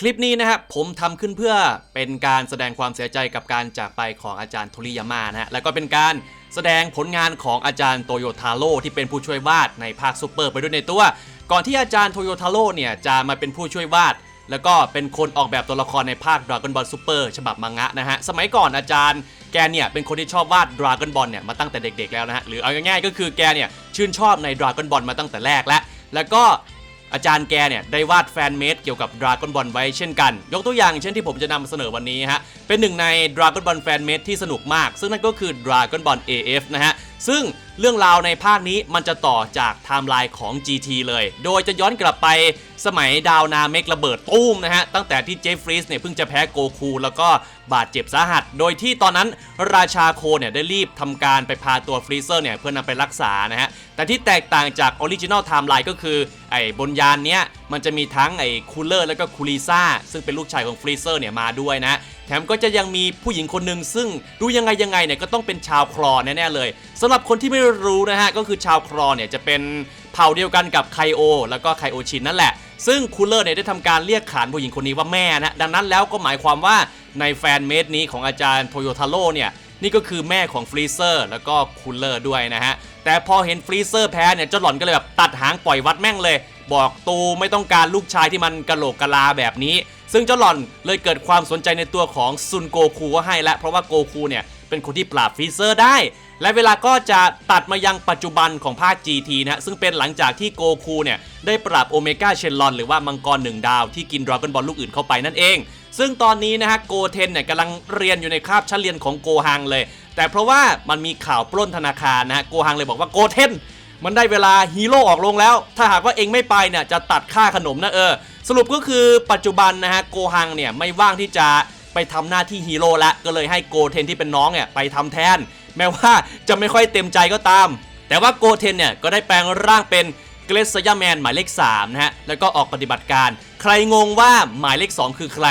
คลิปนี้นะครับผมทำขึ้นเพื่อเป็นการแสดงความเสียใจกับการจากไปของอาจารย์โทริยาม่านะฮะแล้วก็เป็นการแสดงผลงานของอาจารย์โตโยทาโร่ที่เป็นผู้ช่วยวาดในภาคซูเปอร์ไปด้วยในตัว ก่อนที่อาจารย์โตโยทาโร่เนี่ยจะมาเป็นผู้ช่วยวาด แล้วก็เป็นคนออกแบบตัวละครในภาค Dragon Ball Super ฉบับมังงะนะฮะสมัยก่อนอาจารย์แกเนี่ยเป็นคนที่ชอบวาด Dragon Ball เนี่ยมาตั้งแต่เด็กๆแล้วนะฮะหรือเอาง่ายๆก็คือแกเนี่ยชื่นชอบใน Dragon Ball มาตั้งแต่แรกแล้วแล้วก็ อาจารย์แกเนี่ยได้วาดแฟนเมดเกี่ยวกับดราก้อนบอลไว้เช่นกัน ยกตัวอย่างเช่นที่ผมจะนำเสนอวันนี้ฮะ เป็นหนึ่งในดราก้อนบอลแฟนเมดที่สนุกมาก ซึ่งนั่นก็คือดราก้อนบอล AF นะฮะ ซึ่งเรื่องราวในภาคนี้มันจะต่อจากไทม์ไลน์ของ GT เลย โดยจะย้อนกลับไปสมัยดาวนาเมกระเบิดตุ้มนะฮะ ตั้งแต่ที่เจฟฟรีสเนี่ยเพิ่งจะแพ้โกคู แล้วก็บาดเจ็บสาหัส โดยที่ตอนนั้นราชาโคเนี่ยได้รีบทำการไปพาตัวฟรีเซอร์เนี่ยเพื่อนำไปรักษานะฮะ แต่ที่แตกต่างจากออริจินอลไทม์ไลน์ก็คือไอ้บนยานเนี้ยมันจะมีทั้งไอ้คูลเลอร์แล้วก็คูลิซ่าซึ่งเป็นลูกชายของฟรีเซอร์เนี่ยมาด้วยนะ แถมก็จะยังมีผู้หญิงคนหนึ่งซึ่งดูยังไงยังไงเนี่ยก็ต้องเป็นชาวครอแน่ๆเลยสำหรับคนที่ไม่รู้นะฮะก็คือชาวครอเนี่ยจะเป็นเผ่าเดียวกันกับไคโอ แล้วก็ไคโอชินนั่นแหละซึ่งคูลเลอร์เนี่ยได้ทำการเรียกขานผู้หญิงคนนี้ว่าแม่นะดังนั้นแล้วก็หมายความว่าในแฟนเมดนี้ของอาจารย์โทโยทาโร่เนี่ย นี่ก็คือแม่ของฟรีเซอร์แล้วก็คูลเลอร์ด้วยนะฮะ แต่พอเห็นฟรีเซอร์แพ้เนี่ยเจ้าหล่อนก็เลยแบบตัดหางปล่อยวัดแม่งเลย บอกตูไม่ต้องการลูกชายที่มันกะโหลกกะลาแบบนี้ ซึ่งเจ้าหล่อนเลยเกิดความสนใจในตัวของซุนโกคูก็ให้แล้วเพราะว่าโกคูเนี่ยเป็นคนที่ปราบฟรีเซอร์ได้ และเวลาก็จะตัดมายังปัจจุบันของภาค GT นะฮะซึ่งเป็นหลังจากที่โกคูเนี่ยได้ปราบโอเมก้าเชนลอนหรือว่ามังกรหนึ่งดาวที่กินดราก้อนบอลลูกอื่นเข้าไปนั่นเอง ซึ่งตอนนี้นะฮะโกเทนเนี่ยกำลังเรียนอยู่ในคาบชั้นเรียนของโกฮังเลย แต่เพราะว่ามันมีข่าวปล้นธนาคารนะฮะโกฮังเลยบอกว่าโกเทนมันได้เวลาฮีโร่ออกลงแล้ว ถ้าหากว่าเองไม่ไปเนี่ยจะตัดค่าขนมนะเออ สรุปก็คือปัจจุบันนะฮะโกฮังเนี่ยไม่ว่างที่จะไปทำหน้าที่ฮีโร่ละก็เลยให้โกเทนที่เป็นน้องเนี่ยไปทำแทน แม้ว่าจะไม่ค่อยเต็มใจก็ตาม แต่ว่าโกเทนเนี่ยก็ได้แปลงร่างเป็นเกรซยาแมนหมายเลข3นะฮะแล้วก็ออกปฏิบัติการ ใครงงว่าหมายเลข 2 คือใคร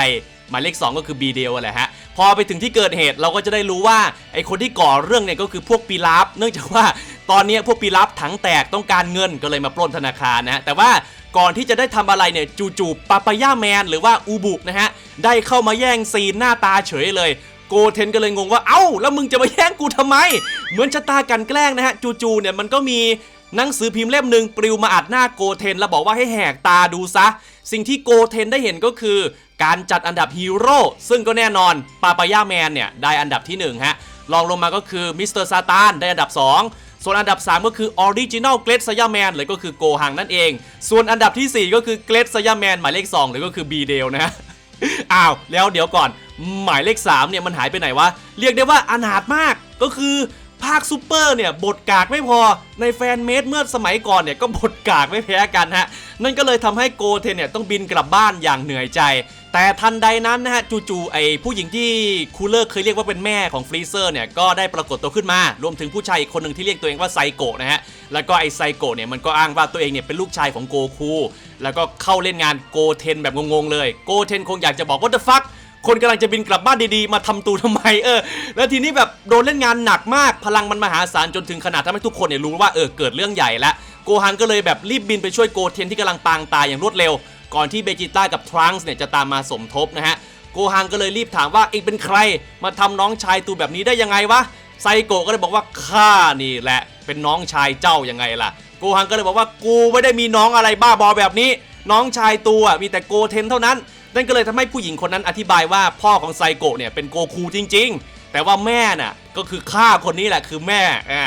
หมายเลข 2 ก็คือบีเดลแหละฮะพอไปถึงที่เกิดเหตุเราก็จะได้รู้ว่าไอคนที่ก่อเรื่องเนี่ยก็คือพวกปีลาฟเนื่องจากว่าตอนนี้พวกปีลาฟถังแตกต้องการเงินก็เลยมาปล้นธนาคารนะฮะแต่ว่าก่อนที่จะได้ทำอะไรเนี่ยจู่ๆปาปายาแมนหรือว่าอูบุนะฮะได้เข้ามาแย่งซีนหน้าตาเฉยเลยโกเทนก็เลยงงว่าเอ้า แล้วมึงจะมาแย่งกูทำไม เหมือนชะตากันแกล้งนะฮะจู่ๆเนี่ยมันก็มีหนังสือพิมพ์เล่มหนึ่งปลิวมาอัดหน้าโกเทน แล้วบอกว่าให้แหกตาดูซะ สิ่งที่โกเทนได้เห็นก็คือ การจัดอันดับฮีโร่ซึ่งก็แน่นอนปาปายาแมนเนี่ยได้อันดับที่หนึ่งฮะรองลงมาก็คือมิสเตอร์ซาตานได้อันดับ 2ส่วนอันดับ 3 ก็คือออริจิน l ลเกรดซยาแมนเลยก็คือโกหังนั่นเอง ส่วนอันดับทีสี่4 ก็คือเกรดซยาแมนหมายเลข2เลยก็คือบีเดลนะฮะอ้าวแล้วเดี๋ยวก่อนหมายเลข 3 เนี่ยมันหายไปไหนวะ เรียกได้ว่าอนาถมากก็คือ ภาคซูเปอร์เนี่ยบทกากไม่พอในแฟนเมดเมื่อสมัยก่อนเนี่ยก็บทกากไม่แพ้กันฮะ นั่นก็เลยทำให้โกเทนเนี่ยต้องบินกลับบ้านอย่างเหนื่อยใจ แต่ทันใดนั้นนะฮะจู่ๆไอ้ผู้หญิงที่คูลเลอร์เคยเรียกว่าเป็นแม่ของฟรีเซอร์เนี่ยก็ได้ปรากฏตัวขึ้นมา รวมถึงผู้ชายอีกคนหนึ่งที่เรียกตัวเองว่าไซโกะนะฮะ แล้วก็ไอ้ไซโกะเนี่ยมันก็อ้างว่าตัวเองเนี่ยเป็นลูกชายของโกคู แล้วก็เข้าเล่นงานโกเทนแบบงงๆเลย โกเทนคงอยากจะบอก what the fuck คนกำลังจะบินกลับบ้านดีๆ มาทำตูทำไมเออ แล้วทีนี้แบบโดนเล่นงานหนักมาก พลังมันมหาศาลจนถึงขนาดทำให้ทุกคนเนี่ยรู้ว่าเออเกิดเรื่องใหญ่แล้วโกฮังก็เลยแบบรีบบินไปช่วยโกเทนที่กำลังปางตายอย่างรวดเร็ว ก่อนที่เบจิต้ากับทรังส์เนี่ยจะตามมาสมทบนะฮะโกฮังก็เลยรีบถามว่าเองเป็นใคร มาทำน้องชายตูแบบนี้ได้ยังไงวะไซโกะก็เลยบอกว่าข้านี่แหละเป็นน้องชายเจ้ายังไงล่ะโกฮังก็เลยบอกว่ากูไม่ได้มีน้องอะไรบ้าบอแบบนี้ น้องชายตัวมีแต่โกเทนเท่านั้น นั่นก็เลยทำให้ผู้หญิงคนนั้นอธิบายว่าพ่อของไซโกะเนี่ยเป็นโกคูจริง ๆ แต่ว่าแม่น่ะก็คือข้าคนนี้แหละคือแม่อ่า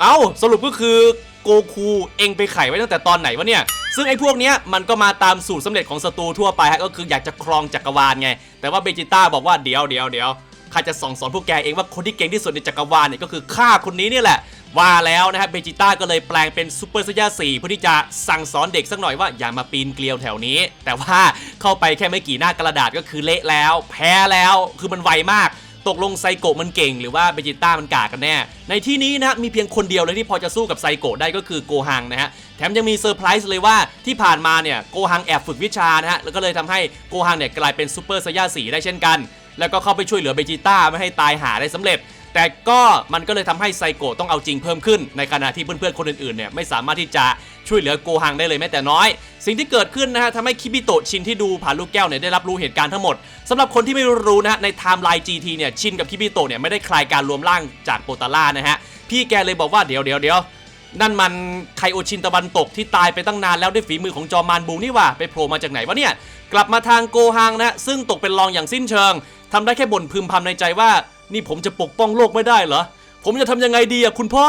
เอ้าสรุปก็คือโกคูเองไปไขไว้ตั้งแต่ตอนไหนวะเนี่ย ซึ่งไอ้พวกเนี้ยมันก็มาตามสูตรสำเร็จของศัตรูทั่วไปฮะก็คืออยากจะครองจักรวาลไง แต่ว่าเบจิต้าบอกว่าเดี๋ยวเดี๋ยวเดี๋ยวข้าจะสอนสอนพวกแกเองว่าคนที่เก่งที่สุดในจักรวาลเนี่ยก็คือข้าคนนี้นี่แหละ ว่าแล้วนะฮะเบจิต้าก็เลยแปลงเป็นซูเปอร์ไซย่า4เพื่อที่จะสั่งสอนเด็กสักหน่อยว่าอย่ามาปีนเกลียวแถวนี้ แต่ว่าเข้าไปแค่ไม่กี่หน้ากระดาษก็คือเละแล้ว แพ้แล้วคือมันไวมากตกลงไซโกะมันเก่งหรือว่าเบจิต้ามันกากันแน่ ในที่นี้นะมีเพียงคนเดียวเลยที่พอจะสู้กับไซโกะได้ก็คือโกฮังนะฮะ แถมยังมีเซอร์ไพรส์เลยว่าที่ผ่านมาเนี่ยโกฮังแอบฝึกวิชานะฮะ แล้วก็เลยทำให้โกฮังเนี่ยกลายเป็นซูเปอร์ไซย่าสีได้เช่นกัน แล้วก็เข้าไปช่วยเหลือเบจิต้าไม่ให้ตายหาได้สำเร็จ แต่ก็มันก็เลยทำให้ไซโกะต้องเอาจริงเพิ่มขึ้น ในขณะที่เพื่อนๆคนอื่นๆเนี่ยไม่สามารถที่จะช่วยเหลือโกฮังได้เลยแม้แต่น้อย สิ่งที่เกิดขึ้นนะฮะทำให้คิบิโตะชินที่ดูผ่านลูกแก้วเนี่ยได้รับรู้เหตุการณ์ทั้งหมดสำหรับคนที่ไม่รู้นะฮะในไทม์ไลน์ GT เนี่ยชินกับคิบิโตะเนี่ยไม่ได้คลายการรวมร่างจากโปตาร่านะฮะพี่แกเลยบอกว่าเดี๋ยวเดี๋ยวเดี๋ยวนั่นมันไคโอชินตะวันตกที่ตายไปตั้งนานแล้วด้วยฝีมือของจอมานบูนี่ว่าไปโผล่มาจากไหนวะเนี่ยกลับมาทางโกฮังนะซึ่งตกเป็นรองอย่างสิ้นเชิงทำได้แค่บ่นพึมพำในใจว่า นี่ผมจะปกป้องโลกไม่ได้เหรอผมจะทำยังไงดีอะคุณพ่อ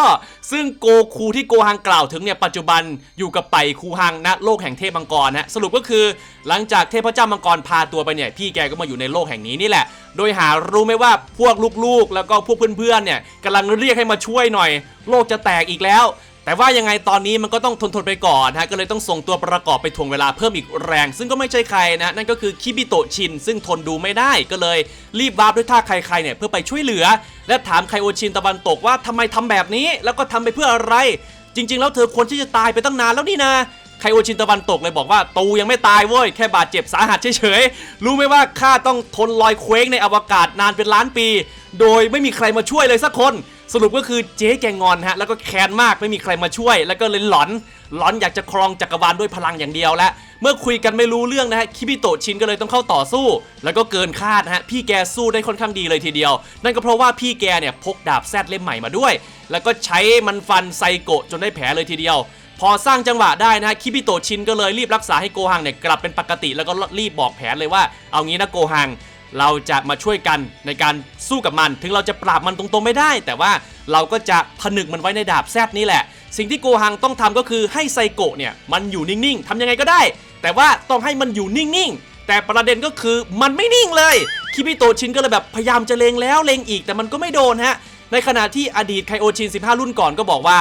ซึ่งโกคูที่โกฮังกล่าวถึงเนี่ยปัจจุบันอยู่กับไปคูฮังณโลกแห่งเทพมังกรนะสรุปก็คือ หลังจากเทพเจ้ามังกรพาตัวไปเนี่ยพี่แกก็มาอยู่ในโลกแห่งนี้นี่แหละ โดยหารู้ไหมว่าพวกลูกๆ แล้วก็พวกเพื่อนๆเนี่ยกำลังเรียกให้มาช่วยหน่อย โลกจะแตกอีกแล้ว แต่ว่ายังไงตอนนี้มันก็ต้องทนทนไปก่อนฮะก็เลยต้องส่งตัวประกอบไปถ่วงเวลาเพิ่มอีกแรง ซึ่งก็ไม่ใช่ใครนะนั่นก็คือคิบิโตชิน ซึ่งทนดูไม่ได้ก็เลยรีบวาร์ปด้วยท่าใครๆเนี่ยเพื่อไปช่วยเหลือ และถามไคโอชินตะวันตกว่าทำไมทำแบบนี้ แล้วก็ทำไปเพื่ออะไร จริง ๆ แล้วเธอควรที่จะตายไปตั้งนานแล้วนี่นะไคโอชินตะวันตกเลยบอกว่าตูยังไม่ตายเว้ยแค่บาดเจ็บสาหัสเฉยๆรู้ไหมว่าข้าต้องทนลอยเคว้งในอวกาศนานเป็นล้านปี โดยไม่มีใครมาช่วยเลยสักคน สรุปก็คือเจ๊แกงอนฮะแล้วก็แค้นมากไม่มีใครมาช่วย แล้วก็เลยหลอนหลอนอยากจะครองจักรวาลด้วยพลังอย่างเดียวและ เมื่อคุยกันไม่รู้เรื่องนะฮะคิบิโตะชินก็เลยต้องเข้าต่อสู้ แล้วก็เกินคาดนะฮะพี่แกสู้ได้ค่อนข้างดีเลยทีเดียว นั่นก็เพราะว่าพี่แกเนี่ยพกดาบแซดเล่มใหม่มาด้วย แล้วก็ใช้มันฟันไซโกะจนได้แผลเลยทีเดียวพอสร้างจังหวะได้นะฮะคิบิโตชินก็เลยรีบรักษาให้โกฮังเนี่ยกลับเป็นปกติแล้วก็รีบบอกแผนเลยว่าเอางี้นะโกฮัง เราจะมาช่วยกันในการสู้กับมัน ถึงเราจะปราบมันตรงๆไม่ได้ แต่ว่าเราก็จะผนึกมันไว้ในดาบแซดนี่แหละ สิ่งที่โกฮังต้องทำก็คือให้ไซโกะเนี่ยมันอยู่นิ่งๆทำยังไงก็ได้ แต่ว่าต้องให้มันอยู่นิ่งๆ แต่ประเด็นก็คือมันไม่นิ่งเลย คิบิโตชินก็เลยแบบพยายามจะเลงแล้วเลงอีก แต่มันก็ไม่โดนฮะ ในขณะที่อดีตไคโอชิน 15 รุ่นก่อนก็บอกว่า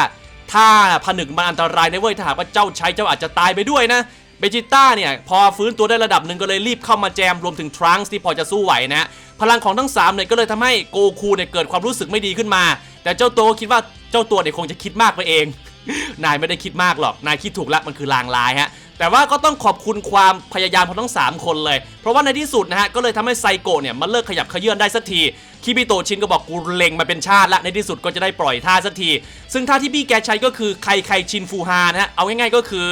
ถ้าผนึกมันอันตรายนะเว้ยถ้าหากว่าเจ้าใช้เจ้าอาจจะตายไปด้วยนะ เบจิต้าเนี่ยพอฟื้นตัวได้ระดับหนึ่งก็เลยรีบเข้ามาแจมรวมถึงทรังส์ที่พอจะสู้ไหวนะพลังของทั้ง3เนี่ยก็เลยทำให้โกคูเนี่ยเกิดความรู้สึกไม่ดีขึ้นมา แต่เจ้าตัวก็คิดว่าเจ้าตัวเนี่ยคงจะคิดมากไปเอง นายไม่ได้คิดมากหรอก นายคิดถูกแล้วมันคือลางลายฮะ แต่ว่าก็ต้องขอบคุณความพยายามของทั้ง 3 คนเลย เพราะว่าในที่สุดนะฮะ ก็เลยทำให้ไซโกะเนี่ย มันเลิกขยับเขยื่อนได้สักที คิบิโตชินก็บอกกูเล็งมาเป็นชาติละ ในที่สุดก็จะได้ปล่อยท่าสักที ซึ่งท่าที่พี่แกใช้ก็คือไคไคชินฟูฮานะฮะ เอาง่ายๆก็คือ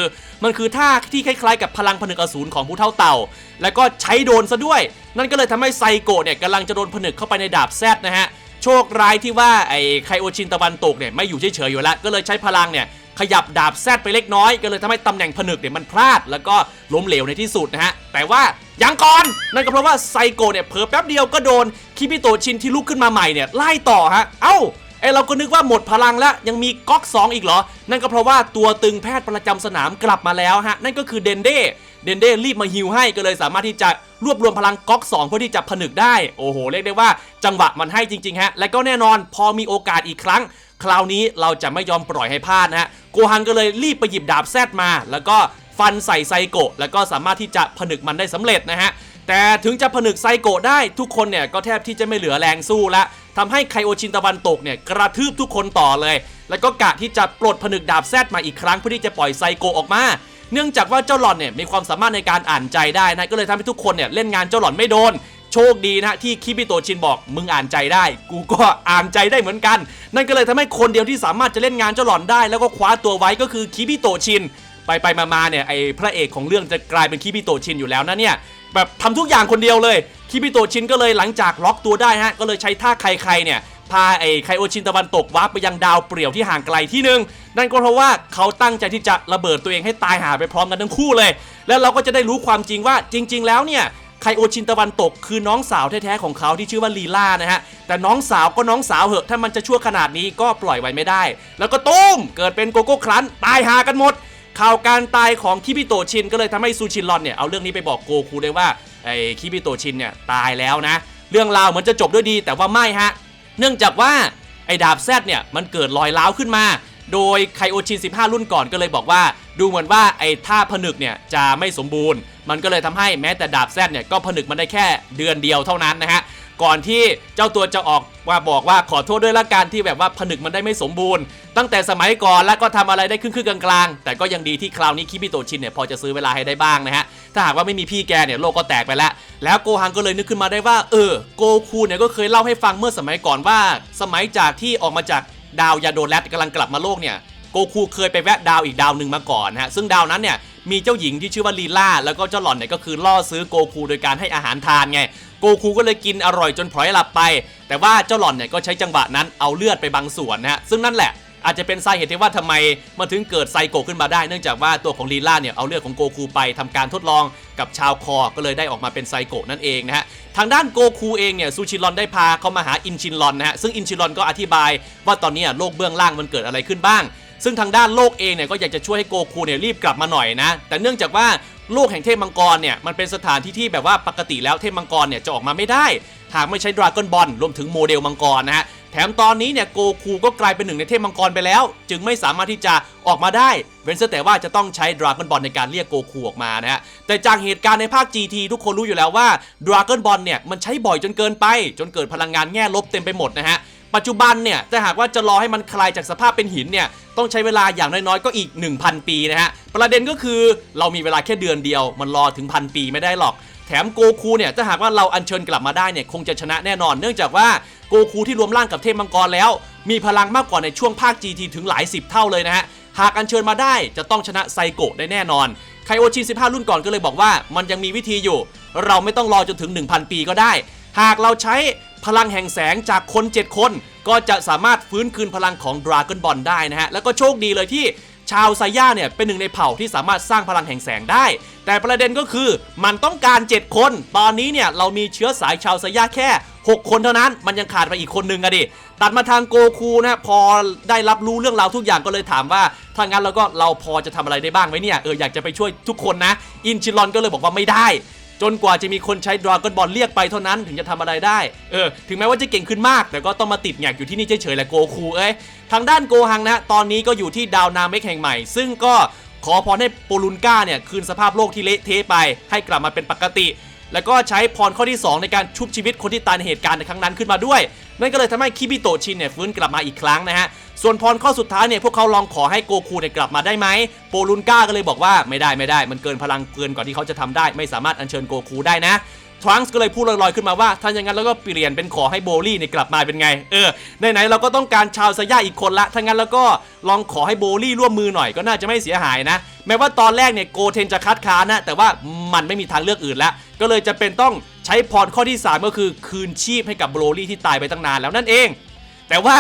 มันคือท่าที่คล้ายๆ กับพลังผนึกอสูรของผู้เท่าเต่า แล้วก็ใช้โดนซะด้วย นั่นก็เลยทำให้ไซโกะเนี่ยกำลังจะโดนผนึกเข้าไปในดาบแซดนะฮะ โชคร้ายที่ว่าไอ้ไคโอชินตะวันตกเนี่ยไม่อยู่เฉยๆอยู่แล้วก็เลยใช้พลังเนี่ยขยับดาบแซดไปเล็กน้อยก็เลยทำให้ตำแหน่งผนึกเนี่ยมันพลาด แล้วก็ล้มเหลวในที่สุดนะฮะ แต่ว่ายังก่อนนั่นก็เพราะว่าไซโกเนี่ยเผลอแป๊บเดียวก็โดนคิบิโตชินที่ลุกขึ้นมาใหม่เนี่ยไล่ต่อฮะ เอ้า ไอเราก็นึกว่าหมดพลังแล้วยังมีก๊อก 2 อีกเหรอ นั่นก็เพราะว่าตัวตึงแพทย์ประจำสนามกลับมาแล้วฮะ นั่นก็คือเดนเด้เดนเด้รีบมาฮิวให้ก็เลยสามารถที่จะรวบรวมพลังก๊อก 2 เพื่อที่จะผนึกได้ โอ้โห เรียกได้ว่าจังหวะมันให้จริงๆฮะ และก็แน่นอนพอมีโอกาสอีกครั้ง คราวนี้เราจะไม่ยอมปล่อยให้พลาดนะฮะโกฮังก็เลยรีบไปหยิบดาบแซดมา แล้วก็ฟันใส่ไซโกะแล้วก็สามารถที่จะผนึกมันได้สำเร็จนะฮะ แต่ถึงจะผนึกไซโกะได้ทุกคนเนี่ยก็แทบที่จะไม่เหลือแรงสู้ละทำให้ไคโอชินตะวันตกเนี่ยกระทืบทุกคนต่อเลย แล้วก็กะที่จะปลดผนึกดาบแซดมาอีกครั้งเพื่อที่จะปล่อยไซโกะออกมา เนื่องจากว่าเจ้าหล่อนเนี่ยมีความสามารถในการอ่านใจได้นะก็เลยทำให้ทุกคนเนี่ยเล่นงานเจ้าหล่อนไม่โดนโชคดีนะที่คิบิโตชินบอกมึงอ่านใจได้ กูก็อ่านใจได้เหมือนกัน นั่นก็เลยทำให้คนเดียวที่สามารถจะเล่นงานเจ้าหล่อนได้ แล้วก็คว้าตัวไว้ก็คือคิบิโตชิน ไปไปมาเนี่ยไอพระเอกของเรื่องจะกลายเป็นคิบิโตชินอยู่แล้วนะเนี่ย แบบทำทุกอย่างคนเดียวเลยคิบิโตชินก็เลยหลังจากล็อกตัวได้ฮะก็เลยใช้ท่าใครๆเนี่ยพาไอ้ไคโอชินตะวันตกวาร์ปไปยังดาวเปลี่ยวที่ห่างไกลที่หนึ่งนั่นก็เพราะว่าเขาตั้งใจที่จะระเบิดตัวเองให้ตายหาไปพร้อมกันทั้งคู่เลย แล้วเราก็จะได้รู้ความจริงว่าจริง ๆ แล้วเนี่ยไคโอชินตะวันตกคือน้องสาวแท้ๆของเขาที่ชื่อว่าลีล่านะฮะ แต่น้องสาวก็น้องสาวเหอะ ถ้ามันจะชั่วขนาดนี้ก็ปล่อยไว้ไม่ได้ แล้วก็ตุ้ม เกิดเป็นโกโก้ครันตายหากันหมด ข่าวการตายของคิบิโตชินก็เลยทำให้ซูชินรอนเนี่ยเอาเรื่องนี้ไปบอกโกคูได้ว่าไอ้คิบิโตชินเนี่ยตายแล้วนะ เรื่องราวเหมือนจะจบด้วยดีแต่ว่าไม่ฮะ เนื่องจากว่าไอ้ดาบแซดเนี่ยมันเกิดรอยร้าวขึ้นมา โดยไคโอชิน 15 รุ่นก่อนก็เลยบอกว่า ดูเหมือนว่าไอ้ท่าผนึกเนี่ยจะไม่สมบูรณ์ มันก็เลยทำให้แม้แต่ดาบแซดเนี่ยก็ผนึกมันได้แค่เดือนเดียวเท่านั้นนะฮะ ก่อนที่เจ้าตัวจะออกมาบอกว่าขอโทษด้วยละกันที่แบบว่าผนึกมันได้ไม่สมบูรณ์ ตั้งแต่สมัยก่อนแล้วก็ทำอะไรได้ครึ่งๆกลางๆ แต่ก็ยังดีที่คราวนี้คิบิโตชินเนี่ยพอจะซื้อเวลาให้ได้บ้างนะฮะ ถ้าหากว่าไม่มีพี่แกเนี่ยโลกก็แตกไปแล้ว แล้วโกฮังก็เลยนึกขึ้นมาได้ว่าเออโกคูเนี่ยก็เคยเล่าให้ฟังเมื่อสมัยก่อนว่า สมัยจากที่ออกมาจากดาวยาโดแรตกำลังกลับมาโลกเนี่ยโกคูเคยไปแวะดาวอีกดาวหนึ่งมาก่อนฮะซึ่งดาวนั้นเนี่ยมีเจ้าหญิงที่ชื่อว่าลีลาแล้วก็เจ้าหล่อนเนี่ยก็คือล่อซื้อโกคูโดยการให้อาหารทานไง โกคูก็เลยกินอร่อยจนพลอยหลับไป แต่ว่าเจ้าหล่อนเนี่ยก็ใช้จังหวะนั้นเอาเลือดไปบางส่วนนะฮะซึ่งนั่นแหละอาจจะเป็นสาเหตุที่ว่าทำไมมันถึงเกิดไซโกขึ้นมาได้เนื่องจากว่าตัวของลีล่าเนี่ยเอาเลือดของโกคูไปทำการทดลองกับชาวคอก็เลยได้ออกมาเป็นไซโกนั่นเองนะฮะทางด้านโกคูเองเนี่ยซูชิรอนได้พาเขามาหาอินชินรอนนะฮะซึ่งอินชินรอนก็อธิบายว่าตอนนี้โลกเบื้องล่างมันเกิดอะไรขึ้นบ้างซึ่งทางด้านโลกเองเนี่ยก็อยากจะช่วยให้โกคูเนี่ยรีบกลับมาหน่อยนะ แต่เนื่องจากว่า ลกแห่งเทพมังกรเนี่ยมันเป็นสถานที่ที่แบบว่าปกติแล้วเทพมังกรเนี่ยจะออกมาไม่ได้ หากไม่ใช้ดราก้อนบอลรวมถึงโมเดลมังกรนะฮะแถมตอนนี้เนี่ยโกคูก็กลายเป็นหนึ่งในเทพมังกรไปแล้ว จึงไม่สามารถที่จะออกมาได้ เว้นแต่ว่าจะต้องใช้ดราก้อนบอลในการเรียกโกคูออกมานะฮะแต่จากเหตุการณ์ในภาค GT ทุกคนรู้อยู่แล้วว่าดราก้อนบอลเนี่ยมันใช้บ่อยจนเกินไป จนเกิดพลังงานแง่ลบเต็มไปหมดนะฮะ ปัจจุบันเนี่ยถ้าหากว่าจะรอให้มันคลายจากสภาพเป็นหินเนี่ยต้องใช้เวลาอย่างน้อยๆก็อีก 1,000 ปีนะฮะประเด็นก็คือเรามีเวลาแค่เดือนเดียว มันรอถึงพันปีไม่ได้หรอกแถมโกคูเนี่ยถ้าหากว่าเราอัญเชิญกลับมาได้เนี่ยคงจะชนะแน่นอน เนื่องจากว่าโกคูที่รวมร่างกับเทพมังกรแล้ว มีพลังมากกว่าในช่วงภาค GT ถึงหลายสิบเท่าเลยนะฮะหากอัญเชิญมาได้จะต้องชนะไซโกะได้แน่นอน ไคโอชิน 15 รุ่นก่อนก็เลยบอกว่ามันยังมีวิธีอยู่ เราไม่ต้องรอจนถึง 1,000 ปีก็ได้ หากเราใช้ พลังแห่งแสงจากคน 7 คน ก็จะสามารถฟื้นคืนพลังของดราก้อนบอลได้นะฮะ แล้วก็โชคดีเลยที่ชาวไซย่าเนี่ยเป็นหนึ่งในเผ่าที่สามารถสร้างพลังแห่งแสงได้ แต่ประเด็นก็คือมันต้องการ 7 คน ตอนนี้เนี่ยเรามีเชื้อสายชาวไซย่าแค่ 6 คนเท่านั้น มันยังขาดไปอีกคนนึงอะดิ ตัดมาทางโกคูนะพอได้รับรู้เรื่องราวทุกอย่างก็เลยถามว่าถ้างั้นเราก็เราพอจะทำอะไรได้บ้างไหมเนี่ยเอออยากจะไปช่วยทุกคนนะ อินชิลอนก็เลยบอกว่าไม่ได้ จนกว่าจะมีคนใช้ดราก้อนบอลเรียกไปเท่านั้นถึงจะทำอะไรได้ เออ ถึงแม้ว่าจะเก่งขึ้นมาก แต่ก็ต้องมาติดแงกอยู่ที่นี่เฉยๆแหละโกคูเอ้ย ทางด้านโกฮังนะ ตอนนี้ก็อยู่ที่ดาวนาเมกแห่งใหม่ ซึ่งก็ขอพรให้โปลุนก้าเนี่ย คืนสภาพโลกที่เละเทะไป ให้กลับมาเป็นปกติ แล้วก็ใช้พรข้อที่ 2 ในการชุบชีวิตคนที่ตายในเหตุการณ์ในครั้งนั้นขึ้นมาด้วย นั่นก็เลยทำให้คิบิโตชินเนี่ยฟื้นกลับมาอีกครั้งนะฮะ ส่วนพรข้อสุดท้ายเนี่ยพวกเขาลองขอให้โกคูเนี่ยกลับมาได้ไหมโปลุนก้าก็เลยบอกว่าไม่ได้ไม่ได้ มันเกินพลังเกินกว่าที่เขาจะทำได้ ไม่สามารถอัญเชิญโกคูได้นะ ทรังส์ก็เลยพูดลอยๆขึ้นมาว่าถ้าอย่างนั้นเราก็เปลี่ยนเป็นขอให้โบลี่เนี่ยกลับมาเป็นไง เออไหนๆเราก็ต้องการชาวซาย่าอีกคนละถ้างั้นแล้วก็ลองขอให้โบลี่ร่วมมือหน่อยก็น่าจะไม่เสียหายนะ แม้ว่าตอนแรกเนี่ยโกเทนจะคัดค้านนะแต่ว่ามันไม่มีทางเลือกอื่นแล้ว ก็เลยจะเป็นต้องใช้พรข้อที่ 3 ก็คือคืนชีพให้กับโบลี่ที่ตายไปตั้งนานแล้วนั่นเองแต่ว่า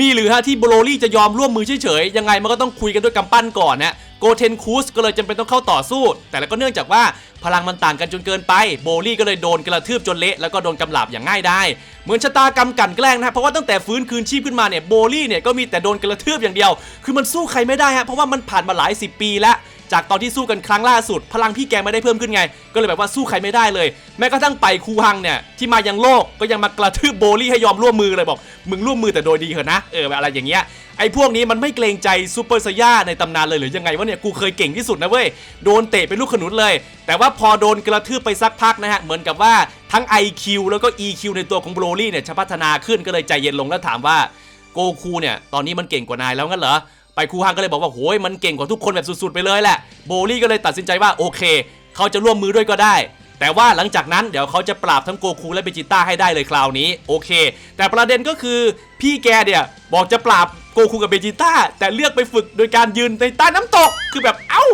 มีหรือฮะที่โบโลลี่จะยอมร่วมมือเฉยๆ ยังไงมันก็ต้องคุยกันด้วยกำปั้นก่อนนะ โกเทนคูสก็เลยจำเป็นต้องเข้าต่อสู้ แต่แล้วก็เนื่องจากว่าพลังมันต่างกันจนเกินไป โบลี่ก็เลยโดนกระทืบจนเละแล้วก็โดนกำหลาบอย่างง่ายได้ เหมือนชะตากรรมกันแกล้งนะเพราะว่าตั้งแต่ฟื้นคืนชีพขึ้นมาเนี่ยโบลี่เนี่ยก็มีแต่โดนกระทืบอย่างเดียว คือมันสู้ใครไม่ได้ฮะเพราะว่ามันผ่านมาหลายสิบปีแล้ว จากตอนที่สู้กันครั้งล่าสุด พลังพี่แกไม่ได้เพิ่มขึ้นไง ก็เลยแบบว่าสู้ใครไม่ได้เลย แม้กระทั่งไปคูฮังเนี่ยที่มายังโลกก็ยังมากระทืบโบลี่ให้ยอมร่วมมือเลยบอกมึงร่วมมือแต่โดยดีเถอะนะเออแบบอะไรอย่างเงี้ยไอ้พวกนี้มันไม่เกรงใจซูเปอร์ซย่าในตำนานเลยหรือยังไงวะเนี่ยกูเคยเก่งที่สุดนะเว้ยโดนเตะเป็นลูกขนุนเลย แต่ว่าพอโดนกระทืบไปสักพักนะฮะเหมือนกับว่าทั้ง IQ แล้วก็ EQ ในตัวของโบลี่เนี่ยจะพัฒนาขึ้นก็เลยใจเย็นลงแล้วถามว่าโกคูเนี่ยตอนนี้มันเก่งกว่านายแล้วงั้นเหรอ ไปคูฮังก็เลยบอกว่าโหยมันเก่งกว่าทุกคนแบบสุดๆไปเลยแหละโบลี่ก็เลยตัดสินใจว่าโอเค เขาจะร่วมมือด้วยก็ได้ แต่ว่าหลังจากนั้นเดี๋ยวเขาจะปราบทั้งโกคูและเบจิต้าให้ได้เลยคราวนี้โอเค แต่ประเด็นก็คือพี่แกเนี่ยบอกจะปราบโกคูกับเบจิต้าแต่เลือกไปฝึกโดยการยืนในใต้น้ำตกคือแบบเอ้า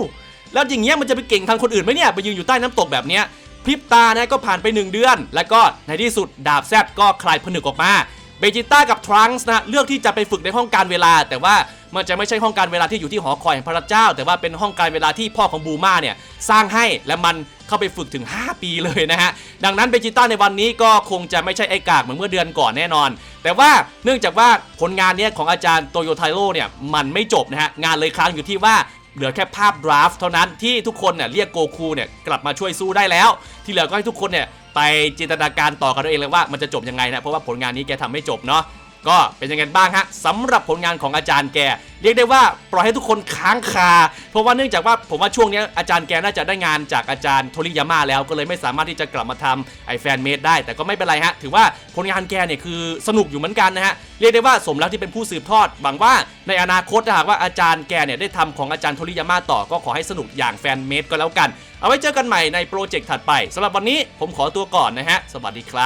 แล้วอย่างเงี้ยมันจะไปเก่งทางคนอื่นไหมเนี่ยไปยืนอยู่ใต้น้ำตกแบบเนี้ยพริบตานะก็ผ่านไป 1 เดือน แล้วก็ในที่สุดดาบแซดก็คลายผนึกออกมา เบจิต้ากับทรังส์นะเลือกที่จะไปฝึกในห้องการเวลา แต่ว่ามันจะไม่ใช่ห้องการเวลาที่อยู่ที่หอคอยแห่งพระเจ้า แต่ว่าเป็นห้องการเวลาที่พ่อของบูมาเนี่ยสร้างให้และมันเข้าไปฝึกถึง 5 ปีเลยนะฮะ ดังนั้นเบจิต้าในวันนี้ก็คงจะไม่ใช่ไอ้กากเหมือนเมื่อเดือนก่อนแน่นอน แต่ว่าเนื่องจากว่าผลงานเนี้ยของอาจารย์โตโยไทโร่เนี่ยมันไม่จบนะฮะงานเลยค้างอยู่ที่ว่า เหลือแค่ภาพดราฟเท่านั้นที่ทุกคนเนี่ยเรียกโกคูเนี่ยกลับมาช่วยสู้ได้แล้ว ที่เหลือก็ให้ทุกคนเนี่ยไปจินตนาการต่อกันเอาเองเลยว่ามันจะจบยังไงนะเพราะว่าผลงานนี้แกทำไม่จบเนาะ ก็เป็นยังไงบ้างฮะสำหรับผลงานของอาจารย์แก เรียกได้ว่าปล่อยให้ทุกคนค้างคา เพราะว่าเนื่องจากว่าผมว่าช่วงนี้อาจารย์แกน่าจะได้งานจากอาจารย์โทริยาม่าแล้วก็เลยไม่สามารถที่จะกลับมาทำไอแฟนเมดได้แต่ก็ไม่เป็นไรฮะถือว่าผลงานแกเนี่ยคือสนุกอยู่เหมือนกันนะฮะเรียกได้ว่าสมแล้วที่เป็นผู้สืบทอดหวังว่าในอนาคตถ้าหากว่าอาจารย์แกเนี่ยได้ทำของอาจารย์โทริยาม่าต่อก็ขอให้สนุกอย่างแฟนเมดก็แล้วกัน เอาไว้เจอกันใหม่ในโปรเจกต์ถัดไปสำหรับวันนี้ผมขอตัวก่อนนะฮะสวัสดีครับ